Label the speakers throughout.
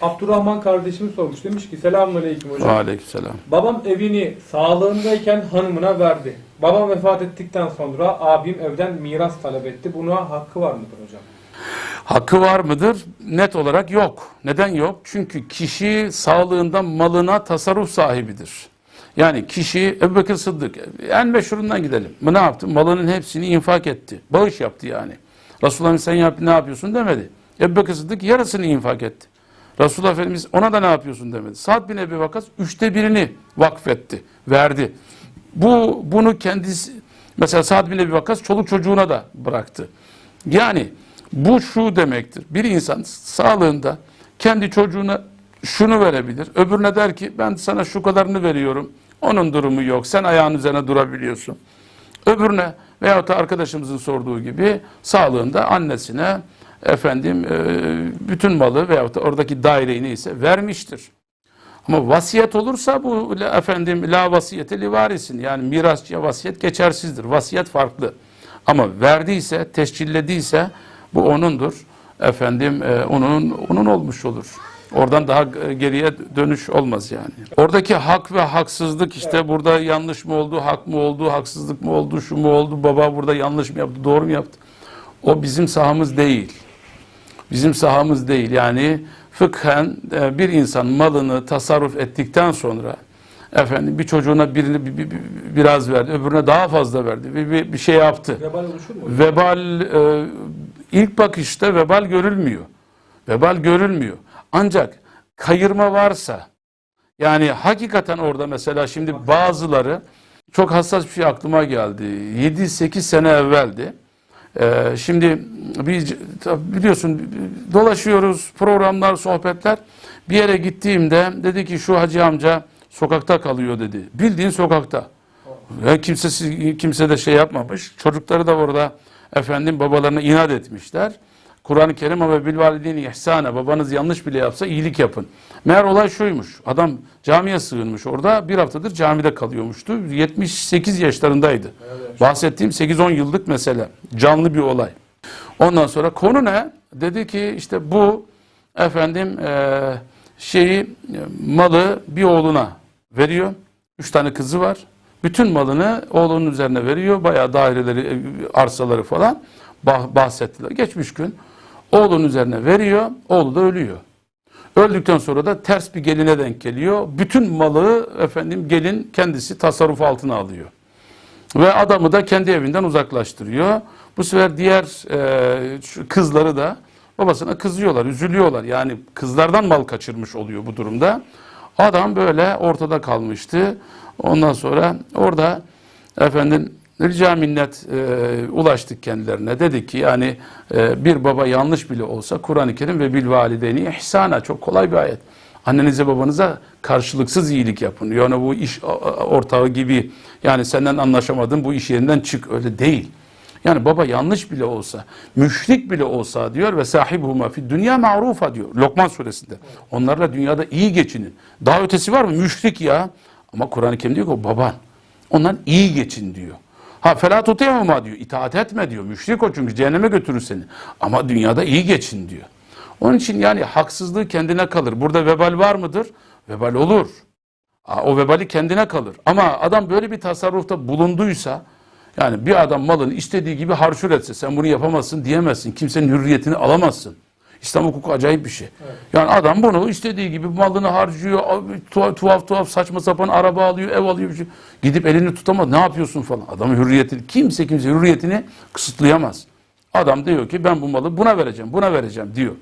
Speaker 1: Abdurrahman kardeşim sormuş. Demiş ki selamünaleyküm hocam.
Speaker 2: Aleykümselam.
Speaker 1: Babam evini sağlığındayken hanımına verdi. Babam vefat ettikten sonra abim evden miras talep etti. Buna hakkı var mıdır hocam?
Speaker 2: Hakkı var mıdır? Net olarak yok. Neden yok? Çünkü kişi sağlığında malına tasarruf sahibidir. Yani kişi Ebu Bekir Sıddık en meşhurundan gidelim. Ne yaptı? Malının hepsini infak etti. Bağış yaptı yani. Resulullah sen yap, ne yapıyorsun demedi. Ebu Bekir Sıddık yarısını infak etti. Resulullah Efendimiz ona da ne yapıyorsun demedi. Sa'd bin Ebi Vakas üçte birini vakfetti, verdi. Bu bunu kendisi mesela Sa'd bin Ebi Vakas çoluk çocuğuna da bıraktı. Yani bu şu demektir. Bir insan sağlığında kendi çocuğuna şunu verebilir. Öbürüne der ki ben sana şu kadarını veriyorum. Onun durumu yok. Sen ayağın üzerine durabiliyorsun. Öbürüne veyahut da arkadaşımızın sorduğu gibi sağlığında annesine efendim e, bütün malı veyahut da oradaki daireyi neyse vermiştir. Ama vasiyet olursa bu efendim la vasiyete li varisin yani mirasçıya vasiyet geçersizdir. Vasiyet farklı. Ama verdiyse, tescillediyse bu onundur. Efendim e, onun onun olmuş olur. Oradan daha geriye dönüş olmaz yani. Oradaki hak ve haksızlık işte burada yanlış mı oldu, hak mı oldu, haksızlık mı oldu, şu mu oldu, baba burada yanlış mı yaptı, doğru mu yaptı? O bizim sahamız değil bizim sahamız değil. Yani fıkhen e, bir insan malını tasarruf ettikten sonra efendim bir çocuğuna birini bi- bi- bi- biraz verdi, öbürüne daha fazla verdi. Bir, bir, bir şey yaptı.
Speaker 1: Vebal oluşur mu?
Speaker 2: Vebal e, ilk bakışta vebal görülmüyor. Vebal görülmüyor. Ancak kayırma varsa yani hakikaten orada mesela şimdi bazıları çok hassas bir şey aklıma geldi. 7-8 sene evveldi. Ee, şimdi biz biliyorsun dolaşıyoruz programlar sohbetler bir yere gittiğimde dedi ki şu hacı amca sokakta kalıyor dedi. Bildiğin sokakta. Ya kimse kimse de şey yapmamış. Çocukları da orada efendim babalarına inat etmişler. Kur'an-ı Kerim ve bil valideyni ihsane babanız yanlış bile yapsa iyilik yapın. Meğer olay şuymuş. Adam camiye sığınmış orada. Bir haftadır camide kalıyormuştu. 78 yaşlarındaydı. Bahsettiğim 8-10 yıllık mesele. Canlı bir olay. Ondan sonra konu ne? Dedi ki işte bu efendim eee, şeyi e, malı bir oğluna veriyor. Üç tane kızı var. Bütün malını oğlunun üzerine veriyor. Bayağı daireleri, e, arsaları falan bah- bahsettiler. Geçmiş gün oğlunun üzerine veriyor. Oğlu da ölüyor. Öldükten sonra da ters bir geline denk geliyor. Bütün malı efendim gelin kendisi tasarruf altına alıyor. Ve adamı da kendi evinden uzaklaştırıyor. Bu sefer diğer e, kızları da babasına kızıyorlar, üzülüyorlar. Yani kızlardan mal kaçırmış oluyor bu durumda. Adam böyle ortada kalmıştı. Ondan sonra orada efendim rica minnet e, ulaştık kendilerine. Dedik ki yani e, bir baba yanlış bile olsa Kur'an-ı Kerim ve bil valideyni ihsana çok kolay bir ayet. Annenize babanıza karşılıksız iyilik yapın. Yani bu iş ortağı gibi yani senden anlaşamadın bu iş yerinden çık öyle değil. Yani baba yanlış bile olsa, müşrik bile olsa diyor ve sahibuhuma fi dünya ma'rufa diyor Lokman suresinde. Onlarla dünyada iyi geçinin. Daha ötesi var mı? Müşrik ya. Ama Kur'an-ı Kerim diyor ki o baban. Ondan iyi geçin diyor. Ha fela tutayama diyor. İtaat etme diyor. Müşrik o çünkü cehenneme götürür seni. Ama dünyada iyi geçin diyor. Onun için yani haksızlığı kendine kalır. Burada vebal var mıdır? Vebal olur. O vebali kendine kalır. Ama adam böyle bir tasarrufta bulunduysa yani bir adam malını istediği gibi harçur etse sen bunu yapamazsın diyemezsin. Kimsenin hürriyetini alamazsın. İslam hukuku acayip bir şey. Yani adam bunu istediği gibi malını harcıyor, tuhaf tuhaf, tuhaf saçma sapan araba alıyor, ev alıyor. Bir şey. Gidip elini tutamaz. Ne yapıyorsun falan. Adamın hürriyetini, kimse kimse hürriyetini kısıtlayamaz. Adam diyor ki ben bu malı buna vereceğim, buna vereceğim diyor.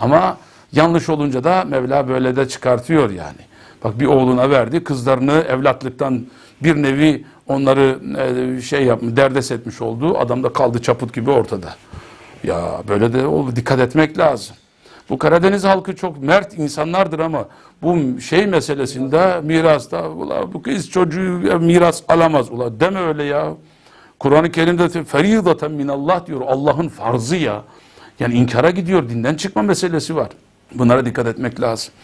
Speaker 2: Ama yanlış olunca da Mevla böyle de çıkartıyor yani. Bak bir oğluna verdi, kızlarını evlatlıktan bir nevi onları e, şey yapmış, derdest etmiş oldu. Adam da kaldı çaput gibi ortada. Ya böyle de oldu. Dikkat etmek lazım. Bu Karadeniz halkı çok mert insanlardır ama bu şey meselesinde mirasta ula bu kız çocuğu miras alamaz ula deme öyle ya. Kur'an-ı Kerim'de feridaten minallah diyor. Allah'ın farzı ya. Yani inkara gidiyor. Dinden çıkma meselesi var. Bunlara dikkat etmek lazım.